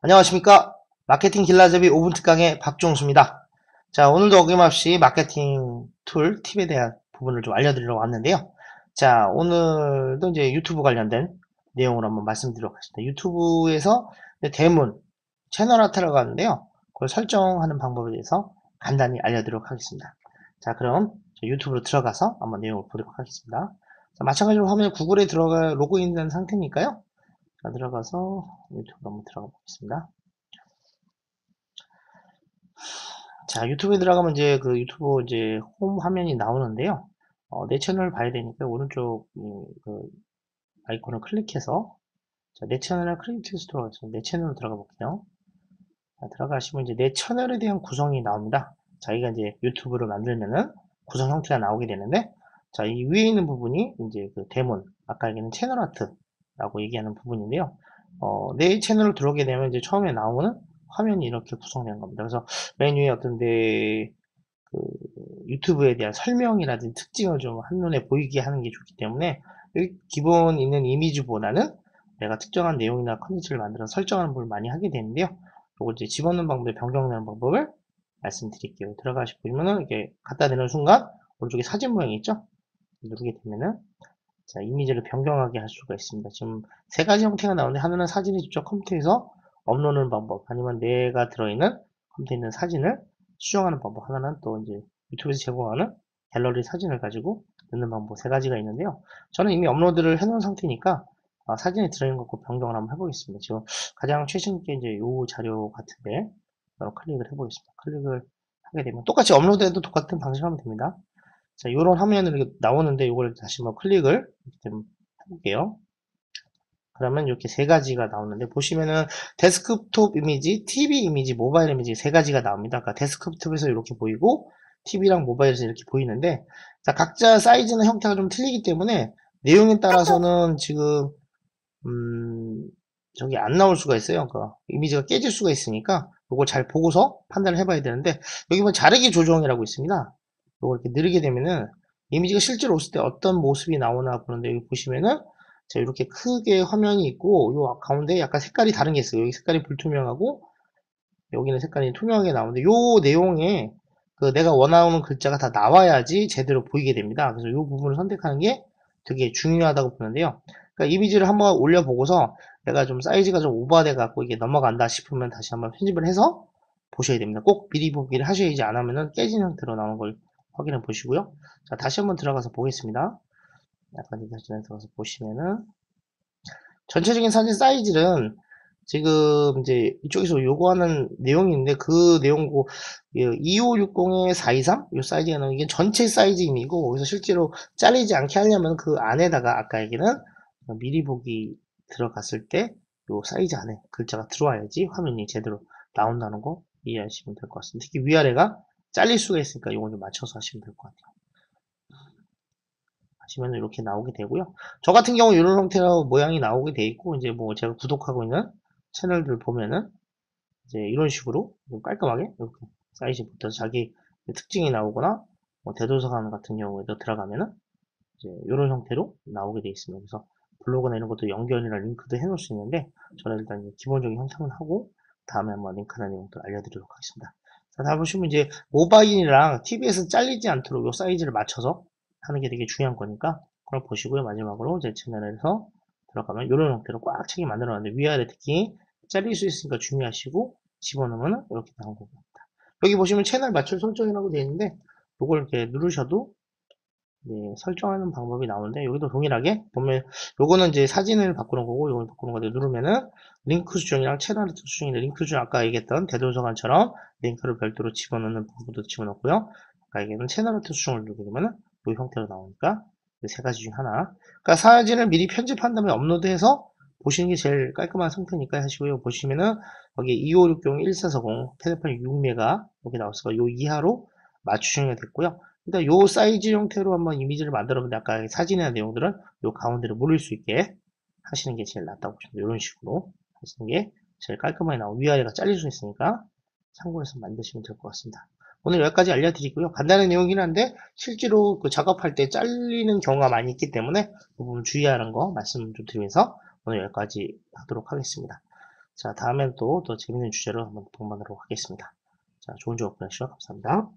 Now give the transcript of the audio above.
안녕하십니까? 마케팅 길라잡이 5분 특강의 박종수입니다. 자 오늘도 어김없이 마케팅 툴 팁에 대한 부분을 좀 알려드리려고 왔는데요. 자 오늘도 이제 유튜브 관련된 내용을 한번 말씀드리도록 하겠습니다. 유튜브에서 대문 채널 아트라고 하는데요. 그걸 설정하는 방법에 대해서 간단히 알려드리도록 하겠습니다. 자 그럼 유튜브로 들어가서 한번 내용을 보도록 하겠습니다. 자, 마찬가지로 화면에 구글에 들어가 로그인된 상태니까요. 자, 들어가서 유튜브 한번 들어가 보겠습니다. 자, 유튜브에 들어가면 이제 그 유튜브 이제 홈 화면이 나오는데요. 어, 내 채널을 봐야 되니까 오른쪽 그 아이콘을 클릭해서 자, 내 채널을 클릭해서 들어가서 내 채널로 들어가 볼게요. 자, 들어가시면 이제 내 채널에 대한 구성이 나옵니다. 자기가 이제 유튜브를 만들면은 구성 형태가 나오게 되는데 자, 이 위에 있는 부분이 이제 그 데몬, 아까 얘기는 채널 아트 라고 얘기하는 부분인데요. 어, 내 채널을 들어오게 되면 이제 처음에 나오는 화면이 이렇게 구성된 겁니다. 그래서 메뉴에 어떤 데, 그, 유튜브에 대한 설명이라든지 특징을 좀 한눈에 보이게 하는 게 좋기 때문에 기본 있는 이미지보다는 내가 특정한 내용이나 컨텐츠를 만들어 설정하는 부분을 많이 하게 되는데요. 요거 이제 집어넣는 방법에 변경되는 방법을 말씀드릴게요. 들어가시고 보면은 이렇게 갖다 대는 순간 오른쪽에 사진 모양이 있죠? 누르게 되면은 자, 이미지를 변경하게 할 수가 있습니다. 지금 세 가지 형태가 나오는데 하나는 사진을 직접 컴퓨터에서 업로드하는 방법 아니면 내가 들어있는 컴퓨터에 있는 사진을 수정하는 방법 하나는 또 이제 유튜브에서 제공하는 갤러리 사진을 가지고 넣는 방법 세 가지가 있는데요. 저는 이미 업로드를 해놓은 상태니까 아, 사진에 들어있는 것고 변경을 한번 해보겠습니다. 지금 가장 최신 게 이제 요 자료 같은데 클릭을 해보겠습니다. 클릭을 하게 되면 똑같이 업로드해도 똑같은 방식으로 하면 됩니다. 자, 이런 화면으로 나오는데 이걸 다시 한번 클릭을 좀 해볼게요. 그러면 이렇게 세 가지가 나오는데 보시면은 데스크톱 이미지, TV 이미지, 모바일 이미지 세 가지가 나옵니다. 그러니까 데스크톱에서 이렇게 보이고 TV랑 모바일에서 이렇게 보이는데 자, 각자 사이즈나 형태가 좀 틀리기 때문에 내용에 따라서는 지금 음, 저기 안 나올 수가 있어요. 그러니까 이미지가 깨질 수가 있으니까 이걸 잘 보고서 판단을 해봐야 되는데 여기 보면 자르기 조정이라고 있습니다. 이거 이렇게 누르게 되면은 이미지가 실제로 올을 때 어떤 모습이 나오나 보는데 여기 보시면은 자 이렇게 크게 화면이 있고 요 가운데 약간 색깔이 다른 게 있어요. 여기 색깔이 불투명하고 여기는 색깔이 투명하게 나오는데 요 내용에 그 내가 원하는 글자가 다 나와야지 제대로 보이게 됩니다. 그래서 요 부분을 선택하는 게 되게 중요하다고 보는데요. 그러니까 이미지를 한번 올려보고서 내가 좀 사이즈가 좀 오버돼 갖고 이게 넘어간다 싶으면 다시 한번 편집을 해서 보셔야 됩니다. 꼭 미리 보기를 하셔야지 안 하면은 깨진 형태로 나오는 걸 확인해 보시고요. 자, 다시 한번 들어가서 보겠습니다. 약간 다시 들어가서 보시면은 전체적인 사진 사이즈는 지금 이제 이쪽에서 요구하는 내용이 있는데 그 내용고 2560에 423이 사이즈가 나오는 게 전체 사이즈임이고 거기서 실제로 잘리지 않게 하려면 그 안에다가 아까 얘기는 미리 보기 들어갔을 때 요 사이즈 안에 글자가 들어와야지 화면이 제대로 나온다는 거 이해하시면 될 것 같습니다. 특히 위아래가 잘릴 수가 있으니까 이건 좀 맞춰서 하시면 될 것 같아요. 하시면 이렇게 나오게 되고요. 저 같은 경우 이런 형태로 모양이 나오게 돼 있고 이제 뭐 제가 구독하고 있는 채널들 보면은 이제 이런 식으로 깔끔하게 이렇게 사이즈 붙어서 자기 특징이 나오거나 뭐 대도서관 같은 경우에도 들어가면은 이제 이런 형태로 나오게 돼 있습니다. 그래서 블로그나 이런 것도 연결이나 링크도 해놓을 수 있는데 저는 일단 기본적인 형태만 하고 다음에 한번 링크나 내용도 알려드리도록 하겠습니다. 자, 다 보시면 이제 모바일이랑 TV에서 잘리지 않도록 이 사이즈를 맞춰서 하는 게 되게 중요한 거니까 그걸 보시고요. 마지막으로 제 채널에서 들어가면 이런 형태로 꽉 차게 만들어 놨는데 위아래 특히 잘릴 수 있으니까 중요하시고 집어넣으면 이렇게 나온 겁니다. 여기 보시면 채널 맞출 설정이라고 되어 있는데 이걸 이렇게 누르셔도 네, 설정하는 방법이 나오는데 여기도 동일하게 보면 요거는 이제 사진을 바꾸는 거고 이걸 바꾸는 건데 누르면은 링크 수정이랑 채널 수정인데 링크 수정 아까 얘기했던 대도서관처럼 링크를 별도로 집어넣는 부분도 집어넣고요. 아까 얘기했던 채널 수정을 누르게 되면은 이 형태로 나오니까 세 가지 중 하나. 그러니까 사진을 미리 편집한 다음에 업로드해서 보시는 게 제일 깔끔한 상태니까 하시고요. 보시면은 여기 2560-1440 테레폰 6메가 여기 나왔어요 요 이하로 맞추시면 됐고요 일단 요 사이즈 형태로 한번 이미지를 만들어 보는데 아까 사진이나 내용들은 요 가운데로 물릴 수 있게 하시는 게 제일 낫다고 보시면 이런 식으로 하시는 게 제일 깔끔하게 나오고 위아래가 잘릴 수 있으니까 참고해서 만드시면 될 것 같습니다. 오늘 여기까지 알려드리고요. 간단한 내용이긴 한데 실제로 그 작업할 때 잘리는 경우가 많이 있기 때문에 그 부분 주의하는 거 말씀 좀 드리면서 오늘 여기까지 하도록 하겠습니다. 자, 다음엔 또 더 재밌는 주제로 한번 동반하도록 하겠습니다. 자, 좋은 조업 보내주셔서 감사합니다.